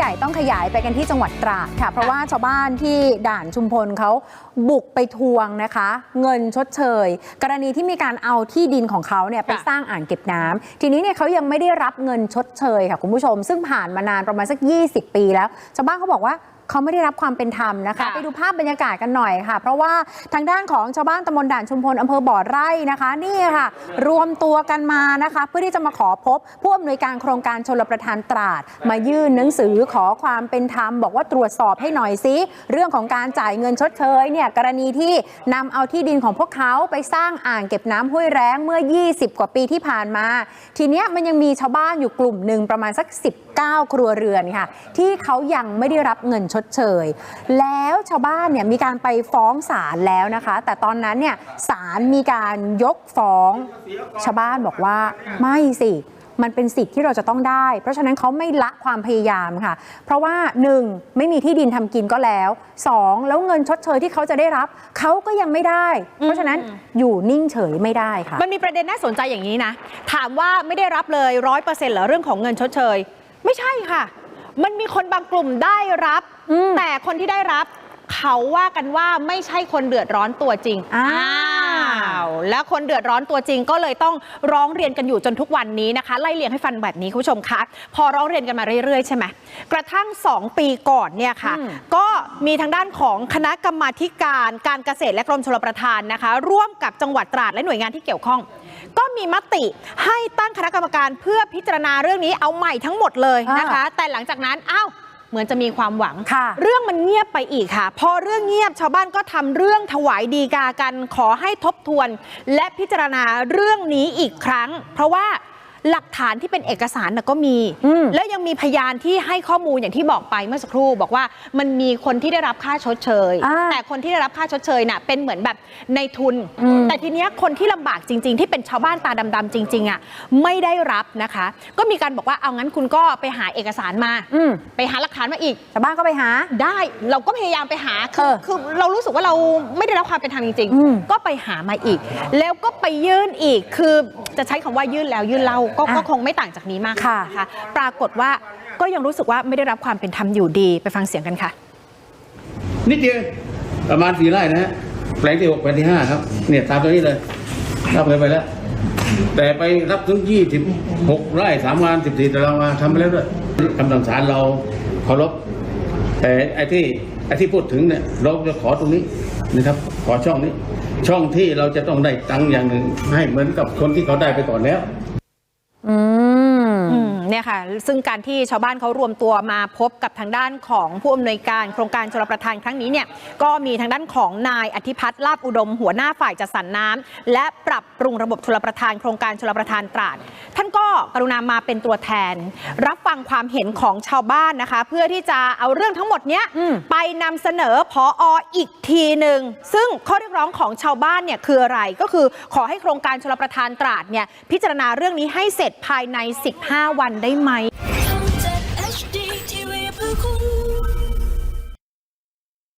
ใหญ่ต้องขยายไปกันที่จังหวัดตราดค่ะ เพราะว่าชาวบ้านที่ด่านชุมพลเขาบุกไปทวงนะคะ เงินชดเชย กรณีที่มีการเอาที่ดินของเขาเนี่ยไปค่ะสร้างอ่างเก็บน้ำทีนี้เนี่ยเขายังไม่ได้รับเงินชดเชยค่ะคุณผู้ชม ซึ่งผ่านมานานประมาณสัก 20 ปีแล้ว ชาวบ้านเขาบอกว่า เขาไม่ได้รับความเป็นธรรมนะคะค่ะไปดูภาพบรรยากาศกันหน่อยค่ะ เพราะว่าทางด้านของชาวบ้านตำบลด่านชุมพลอำเภอบ่อไร่นะคะ นี่ค่ะ รวมตัวกันมานะคะ เพื่อที่จะมาขอพบผู้อำนวยการโครงการชลประทานตราด มายื่นหนังสือขอความเป็นธรรม บอกว่าตรวจสอบให้หน่อยซิเรื่องของการจ่ายเงินชดเชยเนี่ยกรณีที่นำเอาที่ดินของพวกเขาไปสร้างอ่างเก็บน้ำห้วยแร้งเมื่อ 20 กว่าปีที่ผ่านมา ทีเนี้ยมันยังมีชาวบ้านอยู่กลุ่มหนึ่งประมาณสัก 19ครัวเรือนค่ะ ที่เขายังไม่ได้รับเงินชดเชย แล้วชาวบ้านเนี่ยมีการไปฟ้องศาลแล้วนะคะ แต่ตอนนั้นเนี่ยศาลมีการยกฟ้อง ชาวบ้านบอกว่าไม่สิมันเป็นสิทธิ์ที่เราจะต้องได้ เพราะฉะนั้นเขาไม่ละความพยายามค่ะ เพราะว่า 1. ไม่มีที่ดินทำกินก็แล้ว 2. แล้วเงินชดเชยที่เขาจะได้รับ เขาก็ยังไม่ได้ เพราะฉะนั้นอยู่นิ่งเฉยไม่ได้ค่ะ มันมีประเด็นน่าสนใจอย่างนี้นะ ถามว่าไม่ได้รับเลยร้อยเปอร์เซ็นต์เหรอเรื่องของเงินชดเชย ไม่ใช่ค่ะ มันมีคนบางกลุ่มได้รับอืมแต่คนที่ได้รับ เขาว่ากันว่าไม่ใช่คนเดือดร้อนตัวจริงอ้าวว และคนเดือดร้อนตัวจริงก็เลยต้องร้องเรียนกันอยู่จนทุกวันนี้นะคะ ไล่เลียงให้ฟันแบบนี้คุณผู้ชมคะพอร้องเรียนกันมาเรื่อยๆใช่ไหมกระทั่ง 2 ปีก่อนเนี่ยค่ะอืมก็มีทางด้านของคณะกรรมาธิการการเกษตรและกรมชลประทานนะคะ ร่วมกับจังหวัดตราดและหน่วยงานที่เกี่ยวข้อง ก็มีมติให้ตั้งคณะกรรมการเพื่อพิจารณาเรื่องนี้เอาใหม่ทั้งหมดเลยนะคะ แต่หลังจากนั้นอ้าว เหมือนจะมีความหวัง ค่ะ เรื่องมันเงียบไปอีกค่ะ พอเรื่องเงียบชาวบ้านก็ทำเรื่องถวายดีกากันขอให้ทบทวน และพิจารณาเรื่องนี้อีกครั้ง เพราะว่า หลักฐานที่เป็นเอกสารน่ะก็มีอืมแล้วยังมีพยานที่ให้ข้อมูลอย่างที่บอกไปเมื่อสักครู่ บอกว่ามันมีคนที่ได้รับค่าชดเชยอ่าแต่คนที่ได้รับค่าชดเชยน่ะเป็นเหมือนแบบในทุนอืมแต่ทีเนี้ยคนที่ลำบากจริง ๆ ที่เป็นชาวบ้านตาดำๆจริงๆอะไม่ได้รับนะคะ ก็มีการบอกว่าเอางั้นคุณก็ไปหาเอกสารมาอืมไปหาหลักฐานมาอีกชาวบ้านก็ไปหาได้เราก็พยายามไปหาคืเอออคือเรารู้สึกว่าเราไม่ได้รับความเป็นธรรมจริงอืมๆก็ไปหามาอีก แล้วก็ไปยื่นอีกคือจะใช้คำว่ายื่นแล้วยื่นเล่าก็อะก็คงไม่ต่างจากนี้มากค่ะนะคะปรากฏว่าก็ยังรู้สึกว่าไม่ได้รับความเป็นธรรมอยู่ดีไปฟังเสียงกันค่ะ นิดเดียวประมาณสี่ไร่นะฮะแปลงที่หกแปลงที่ห้าครับ เนี่ยตามตัวนี้เลยรับเงินไปแล้ว แต่ไปรับถึงยี่สิบหกไร่สามงานสิบสี่ตารางวาทำไปแล้วด้วยคำสั่งศาลเราเคารพ แต่ไอ้ที่ไอ้ที่พูดถึงเนี่ยเราจะขอตรงนี้นะครับ ขอช่องนี้ ช่องที่เราจะต้องได้ตังค์อย่างหนึ่งให้เหมือนกับคนที่เขาได้ไปก่อนแล้ว เนี่ยค่ะซึ่งการที่ชาวบ้านเขารวมตัวมาพบกับทางด้านของผู้อำนวยการโครงการชลประทานครั้งนี้เนี่ยก็มีทางด้านของนายอธิพัฒน์ลาบอุดม หัวหน้าฝ่ายจัดสรรน้ำและปรับปรุงระบบชลประทานโครงการชลประทานตราดท่านก็กรุณามาเป็นตัวแทน รับฟังความเห็นของชาวบ้านนะคะ เพื่อที่จะเอาเรื่องทั้งหมดเนี้ยอืมไปนำเสนอพออีกทีหนึ่งซึ่งข้อเรียกร้องของชาวบ้านเนี่ยคืออะไรก็คือขอให้โครงการชลประทานตราดเนี่ยพิจารณาเรื่องนี้ให้เสร็จภายใน 15 วันได้ไหม